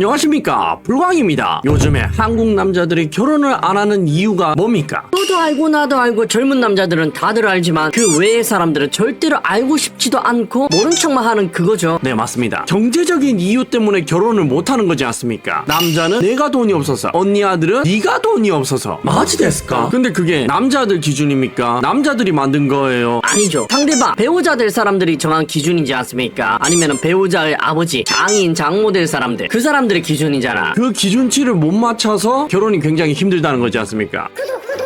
안녕하십니까? 불광입니다. 요즘에 한국 남자들이 결혼을 안 하는 이유가 뭡니까? 너도 알고 나도 알고 젊은 남자들은 다들 알지만 그 외의 사람들은 절대로 알고 싶지도 않고 모른 척만 하는 그거죠. 네 맞습니다. 경제적인 이유 때문에 결혼을 못 하는 거지 않습니까? 남자는 내가 돈이 없어서 언니 아들은 네가 돈이 없어서. 마지 됐을까? 근데 그게 남자들 기준입니까? 남자들이 만든 거예요. 아니죠. 상대방 배우자 될 사람들이 정한 기준이지 않습니까? 아니면 배우자의 아버지, 장인, 장모 될 사람들. 그 사람 들의 기준이잖아. 그 기준치를 못 맞춰서 결혼이 굉장히 힘들다는 거지 않습니까?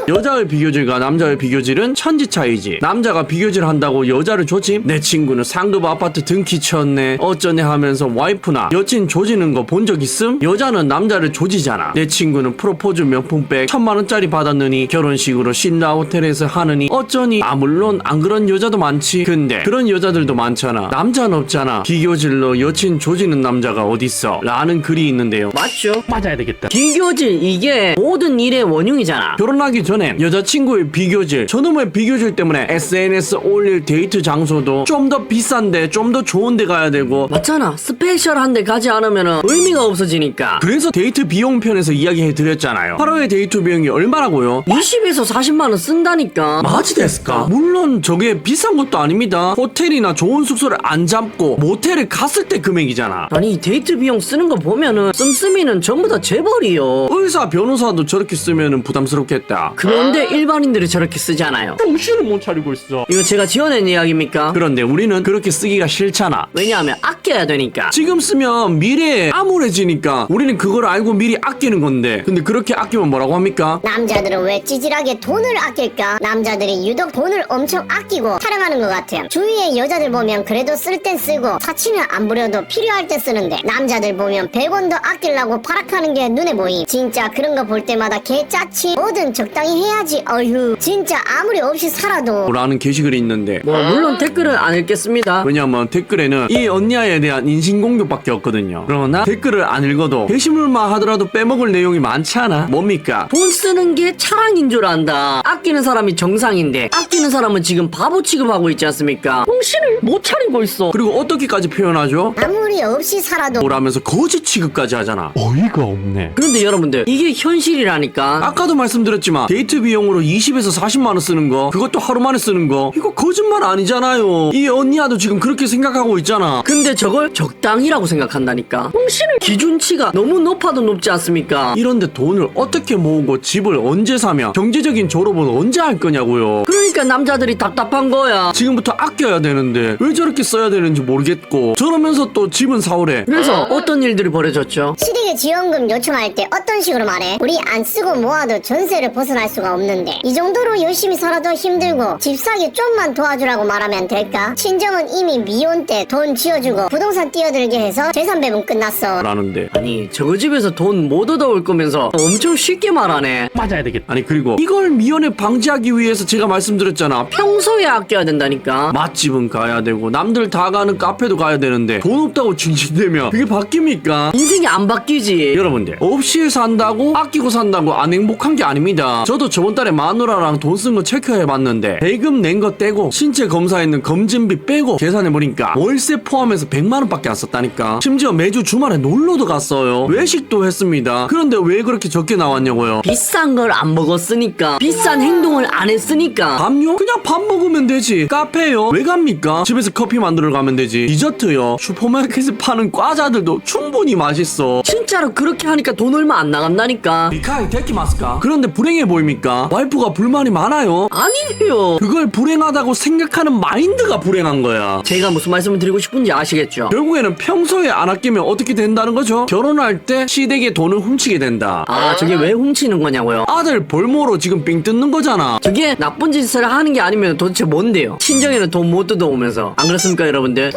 여자의 비교질과 남자의 비교질은 천지 차이지. 남자가 비교질 한다고 여자를 조지? 내 친구는 상급 아파트 등키 쳤네. 어쩌네 하면서 와이프나 여친 조지는 거 본 적 있음? 여자는 남자를 조지잖아. 내 친구는 프로포즈 명품백 천만 원짜리 받았느니 결혼식으로 신라 호텔에서 하느니 어쩌니? 아 물론 안 그런 여자도 많지. 근데 그런 여자들도 많잖아. 남자는 없잖아. 비교질로 여친 조지는 남자가 어딨어? 라는 글이 있는데요. 맞죠? 맞아야 되겠다. 비교질 이게 모든 일의 원흉이잖아. 결혼하기 전에 여자친구의 비교질, 저놈의 비교질 때문에 SNS 올릴 데이트 장소도 좀 더 비싼데 좀 더 좋은 데 가야 되고 맞잖아. 스페셜한 데 가지 않으면 의미가 없어지니까. 그래서 데이트 비용 편에서 이야기해 드렸잖아요. 하루에 데이트 비용이 얼마라고요? 20에서 40만 원 쓴다니까. 마지 됐을까? 물론 저게 비싼 것도 아닙니다. 호텔이나 좋은 숙소를 안 잡고 모텔을 갔을 때 금액이잖아. 아니 이 데이트 비용 쓰는 거 보면은 씀씀이는 전부 다 재벌이요. 의사, 변호사도 저렇게 쓰면 부담스럽겠다. 그런데 일반인들이 저렇게 쓰잖아요. 정신을 못 차리고 있어. 이거 제가 지어낸 이야기입니까? 그런데 우리는 그렇게 쓰기가 싫잖아. 왜냐하면 아껴야 되니까. 지금 쓰면 미래에 암울해지니까 우리는 그걸 알고 미리 아끼는 건데 근데 그렇게 아끼면 뭐라고 합니까? 남자들은 왜 찌질하게 돈을 아낄까? 남자들이 유독 돈을 엄청 아끼고 사랑하는 것 같아요. 주위의 여자들 보면 그래도 쓸 땐 쓰고 사치는 안 부려도 필요할 때 쓰는데 남자들 보면 100원도 아끼려고 발악하는 게 눈에 보임. 진짜 그런 거 볼 때마다 개 짜치 뭐든 적당히 해야지. 어휴 진짜 아무리 없이 살아도 라는 게시글이 있는데 뭐 물론 댓글은 안 읽겠습니다. 왜냐면 댓글에는 이 언니아에 대한 인신공격밖에 없거든요 그러나 댓글을 안 읽어도 게시물만 하더라도 빼먹을 내용이 많잖아 뭡니까? 돈 쓰는 게 차량인 줄 안다. 아끼는 사람이 정상인데 아끼는 사람은 지금 바보 취급하고 있지 않습니까? 정신을 못 차리고 있어. 그리고 어떻게까지 표현하죠? 아무리 없이 살아도 뭐라면서 거짓 취급까지 하잖아 어이가 없네 그런데 여러분들 이게 현실이라니까. 아까도 말씀드렸지만 데이트 비용으로 20에서 40만 원 쓰는 거 그것도 하루 만에 쓰는 거 이거 거짓말 아니잖아요 이 언니야도 지금 그렇게 생각하고 있잖아 근데 저걸 적당히라고 생각한다니까. 정신을 기준치가 너무 높아도 높지 않습니까? 이런데 돈을 어떻게 모으고 집을 언제 사며 경제적인 졸업은 언제 할 거냐고요. 그러니까 남자들이 답답한 거야. 지금부터 아껴야 되는데 왜 저렇게 써야 되는지 모르겠고 저러면서 또 집은 사오래. 그래서 어떤 일들이 벌어졌죠? 시댁에 지원금 요청할 때 어떤 식으로 말해? 우리 안 쓰고 모아도 전세를 벗어날 수가 없는데 이 정도로 열심히 살아도 힘들고 집 사기 좀만 도와주라고 말하면 될까? 친정은 이미 미혼 때 돈 지어주고 부동산 뛰어들게 해서 재산 배분 끝났어 라는데 아니 저거 집에서 돈 못 얻어올 거면서 엄청 쉽게 말하네. 맞아야 되겠다. 아니 그리고 이걸 미연에 방지하기 위해서 제가 말씀드렸잖아. 평소에 아껴야 된다니까. 맛집은 가야 되고 남들 다 가는 카페도 가야 되는데 돈 없다고 징징대면 그게 바뀝니까? 인생이 안 바뀌지. 여러분들 없이 산다고 아끼고 산다고 안 행복한 게 아닙니다 저도 저번 달에 마누라랑 돈 쓴 거 체크해봤는데 대금 낸 거 떼고 신체 검사했는 검진비 빼고 계산해보니까 월세 포함해서 100만원밖에 안 썼다니까 심지어 매주 주말에 놀러도 갔어요 외식도 했습니다 그런데 왜 그렇게 적게 나왔냐고요 비싼 걸 안 먹었으니까. 비싼 행동을 안 했으니까. 밥요? 그냥 밥 먹으면 되지 카페요? 왜 갑니까? 집에서 커피 만들어 가면 되지 디저트요? 슈퍼마켓에 파는 과자들도 충분히 맛있어 진짜로 그렇게 하니까 돈 얼마 안 나간다니까. 미카이 데키마스까? 그런데 불행해 보입니 까? 와이프가 불만이 많아요. 아니에요. 그걸 불행하다고 생각하는 마인드가 불행한 거야. 제가 무슨 말씀을 드리고 싶은지 아시겠죠? 결국에는 평소에 안 아끼면 어떻게 된다는 거죠? 결혼할 때 시댁의 돈을 훔치게 된다. 아, 저게 왜 훔치는 거냐고요? 아들 볼모로 지금 삥 뜯는 거잖아. 저게 나쁜 짓을 하는 게 아니면 도대체 뭔데요? 친정에는 돈 못 뜯어오면서. 안 그렇습니까, 여러분들?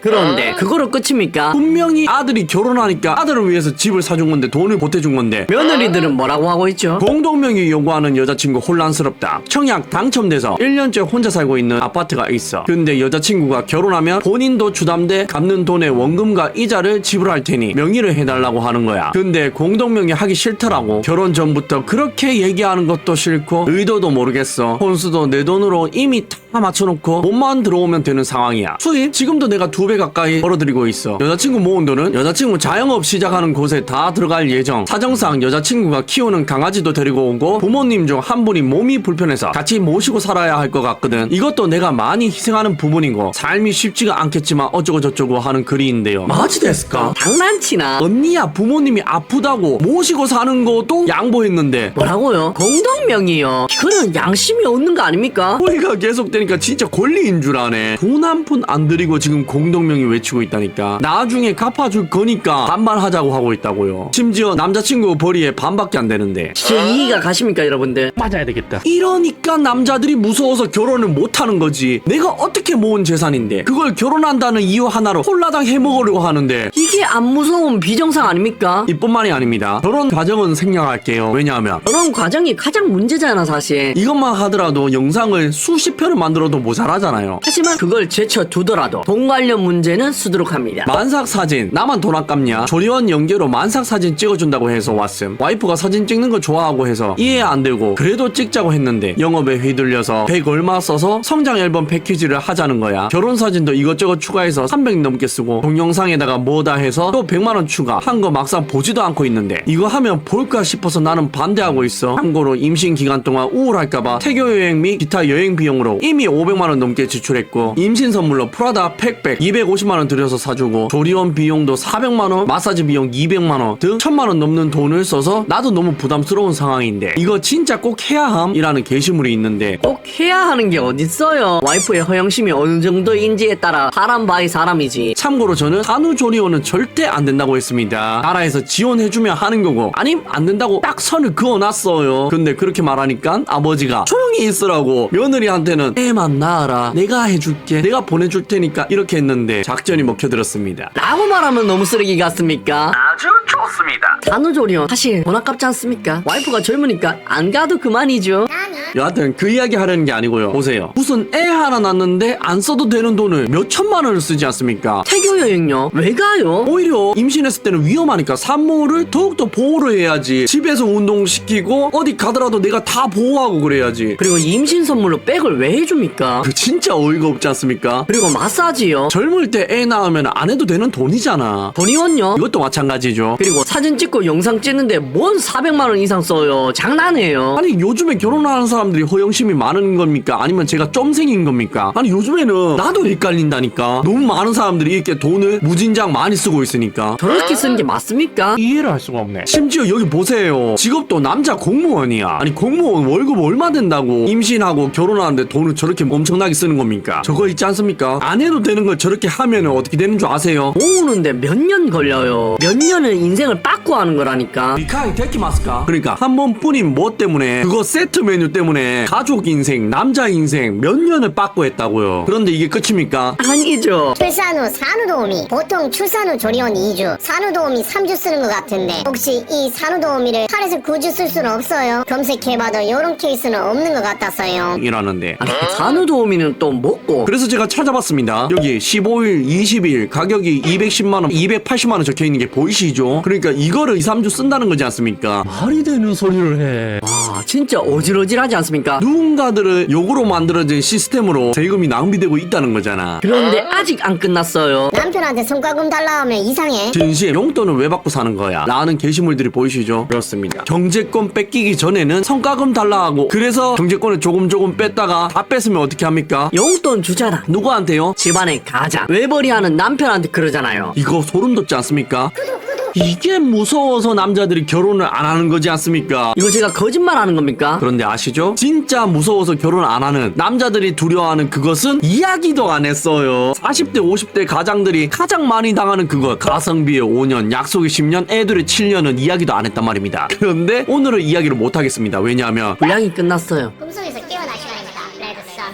그런데, 그거로 끝입니까? 분명히 아들이 결혼하니까 아들을 위해서 집을 사준 건데 돈을 보태준 건데 며느리들은 뭐라고 하고 있죠? 공동명의 요구하는 여자친구 혼란스럽다. 청약 당첨돼서 1년째 혼자 살고 있는 아파트가 있어. 근데 여자친구가 결혼하면 본인도 주담대 갚는 돈의 원금과 이자를 지불할 테니 명의를 해달라고 하는 거야. 근데 공동명의 하기 싫더라고. 결혼 전부터 그렇게 얘기하는 것도 싫고 의도도 모르겠어. 혼수도 내 돈으로 이미 다 맞춰놓고 몸만 들어오면 되는 상황이야. 수입 지금도 내가 두 배 가까이 벌어들이고 있어. 여자친구 모은 돈은 여자친구 자영업 시작하는 곳에 다 들어갈 예정. 사정상 여자친구가 키우는 강아지도 데리고 오고 부모님 중 한 분이 몸이 불편해서 같이 모시고 살아야 할 것 같거든. 이것도 내가 많이 희생하는 부분이고 삶이 쉽지가 않겠지만 어쩌고 저쩌고 하는 글이인데요. 마지 됐을까? 장난치나 언니야 부모님이 아프다고 모시고 사는 것도 양보했는데 뭐라고요? 공동명의요 그거는 양심이 없는 거 아닙니까? 호의가 계속되니 까 진짜 권리인 줄 아네. 돈 한 푼안 들이고 지금 공동명의 외치고 있다니까. 나중에 갚아줄 거니까 반반하자고 하고 있다고요. 심지어 남자친구 벌이에 반밖에 안 되는데. 제 이의가 가십니까 여러분들? 맞아야 되겠다. 이러니까 남자들이 무서워서 결혼을 못 하는 거지. 내가 어떻게 모은 재산인데? 그걸 결혼한다는 이유 하나로 홀라당 해먹으려고 하는데. 이게 안 무서운 비정상 아닙니까? 이뿐만이 아닙니다. 결혼 과정은 생략할게요. 왜냐하면 그런 과정이 가장 문제잖아 사실. 이것만 하더라도 영상을 수십 편을 만 들어도 모자라잖아요. 하지만 그걸 제쳐두더라도 돈 관련 문제는 수두룩합니다. 만삭 사진 나만 돈 아깝냐? 조리원 연계로 만삭 사진 찍어준다고 해서 왔음. 와이프가 사진 찍는 거 좋아하고 해서 이해 안 되고 그래도 찍자고 했는데 영업에 휘둘려서 100 얼마 써서 성장 앨범 패키지를 하자는 거야. 결혼 사진도 이것저것 추가해서 300 넘게 쓰고 동영상에다가 뭐다 해서 또 100만 원 추가. 한 거 막상 보지도 않고 있는데 이거 하면 볼까 싶어서 나는 반대하고 있어. 참고로 임신 기간 동안 우울할까봐 태교 여행 및 기타 여행 비용으로 이미 500만원 넘게 지출했고 임신 선물로 프라다 팩백 250만원 들여서 사주고 조리원 비용도 400만원 마사지 비용 200만원 등 1000만원 넘는 돈을 써서 나도 너무 부담스러운 상황인데 이거 진짜 꼭 해야 함이라는 게시물이 있는데 꼭 해야 하는 게 어딨어요 와이프의 허영심이 어느 정도인지에 따라 사람 바이 사람이지 참고로 저는 산후조리원은 절대 안 된다고 했습니다. 나라에서 지원해주면 하는 거고, 아님 안 된다고 딱 선을 그어놨어요. 근데 그렇게 말하니까 아버지가 조용히 있으라고 며느리한테는 애만 낳아라. 내가 해줄게. 내가 보내줄 테니까 이렇게 했는데 작전이 먹혀들었습니다. 라고 말하면 너무 쓰레기 같습니까? 아주 좋습니다. 산후조리원 사실 돈 아깝지 않습니까? 와이프가 젊으니까 안 가도 그만이죠 여하튼 그 이야기 하려는 게 아니고요. 보세요. 무슨 애 하나 낳는데 안 써도 되는 돈을 몇 천만 원을 쓰지 않습니까? 태교 여행요? 왜 가요? 오히려 임신했을 때는 위험하니까 산모를 더욱더 보호를 해야지. 집에서 운동시키고 어디 가더라도 내가 다 보호하고 그래야지. 그리고 임신 선물로 백을 왜 해줍니까? 그 진짜 어이가 없지 않습니까? 그리고 마사지요? 젊을 때 애 낳으면 안 해도 되는 돈이잖아. 돈이원요? 이것도 마찬가지죠. 그리고 사진 찍고 영상 찍는데 뭔 400만 원 이상 써요 장난해요 아니 요즘에 결혼하는 사람 들이 허영심이 많은 겁니까? 아니면 제가 쫌생인 겁니까? 아니 요즘에는 나도 헷갈린다니까. 너무 많은 사람들이 이렇게 돈을 무진장 많이 쓰고 있으니까. 저렇게 쓰는 게 맞습니까? 이해를 할 수가 없네. 심지어 여기 보세요. 직업도 남자 공무원이야. 아니 공무원 월급 얼마 된다고 임신하고 결혼하는데 돈을 저렇게 엄청나게 쓰는 겁니까? 저거 있지 않습니까? 안 해도 되는 걸 저렇게 하면 어떻게 되는 줄 아세요? 모으는데 몇 년 걸려요 몇 년을 인생을 빠꾸 하는 거라니까 미카이 데키마스까? 그러니까 한 번뿐인 뭐 때문에 그거 세트 메뉴 때문에 가족 인생, 남자 인생 몇 년을 빠꾸 했다고요. 그런데 이게 끝입니까? 아니죠 출산 후 산후도우미 보통 출산 후 조리원 2주 산후도우미 3주 쓰는 것 같은데 혹시 이 산후도우미를 8에서 9주 쓸 수는 없어요 검색해봐도 이런 케이스는 없는 것 같았어요 이라는데. 아니 산후도우미는 또 뭐고 그래서 제가 찾아봤습니다. 여기 15일, 20일 가격이 210만 원, 280만 원 적혀 있는 게 보이시죠? 그러니까 이거를 2, 3주 쓴다는 거지 않습니까? 말이 되는 소리를 해. 와 진짜 어질어질하지 않습니까? 누군가들을 욕으로 만들어진 시스템으로 세금이 낭비되고 있다는 거잖아. 그런데 아직 안 끝났어요 남편한테 성과금 달라 하면 이상해 진심 용돈을 왜 받고 사는 거야? 라는 게시물들이 보이시죠? 그렇습니다. 경제권 뺏기기 전에는 성과금 달라 하고 그래서 경제권을 조금 조금 뺐다가 다 뺐으면 어떻게 합니까? 용돈 주잖아 누구한테요? 집안의 가장 외벌이하는 남편한테 그러잖아요 이거 소름 돋지 않습니까? 이게 무서워서 남자들이 결혼을 안 하는 거지 않습니까? 이거 제가 거짓말하는 겁니까? 그런데 아시죠? 진짜 무서워서 결혼 안 하는 남자들이 두려워하는 그것은 이야기도 안 했어요. 40대, 50대 가장들이 가장 많이 당하는 그것. 가성비의 5년, 약속의 10년, 애들의 7년은 이야기도 안 했단 말입니다. 그런데 오늘은 이야기를 못 하겠습니다. 왜냐하면 분량이 끝났어요 꿈속에서 깨어날 시간입니다 레드 썬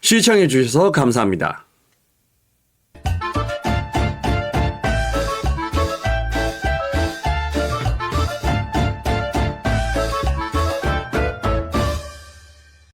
시청해 주셔서 감사합니다.